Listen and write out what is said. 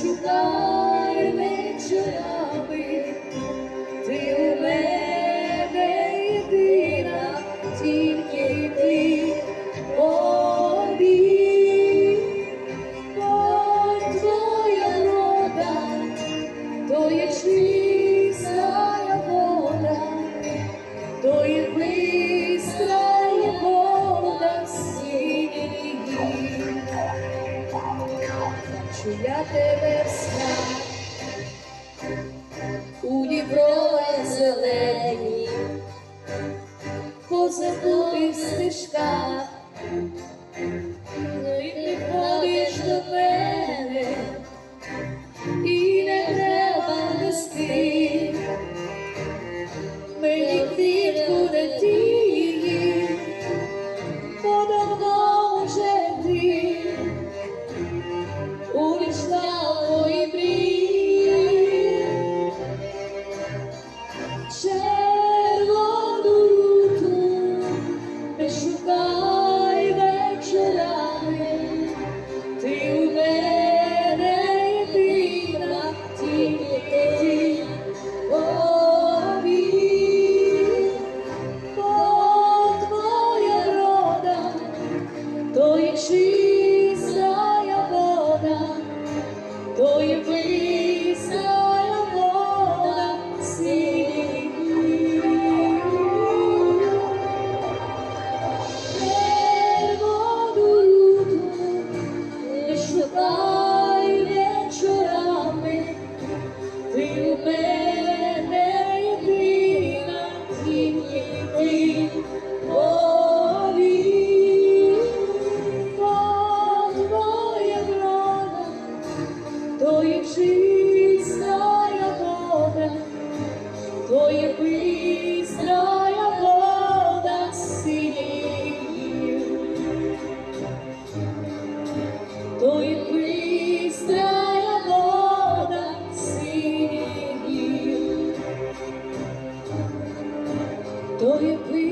шукай вечора. Бачу я тебе в снах у діброве зелені, позабутих стежках. то є чистая вода, то є бистрая вода синів, то є бистрая вода синів, то є бистрая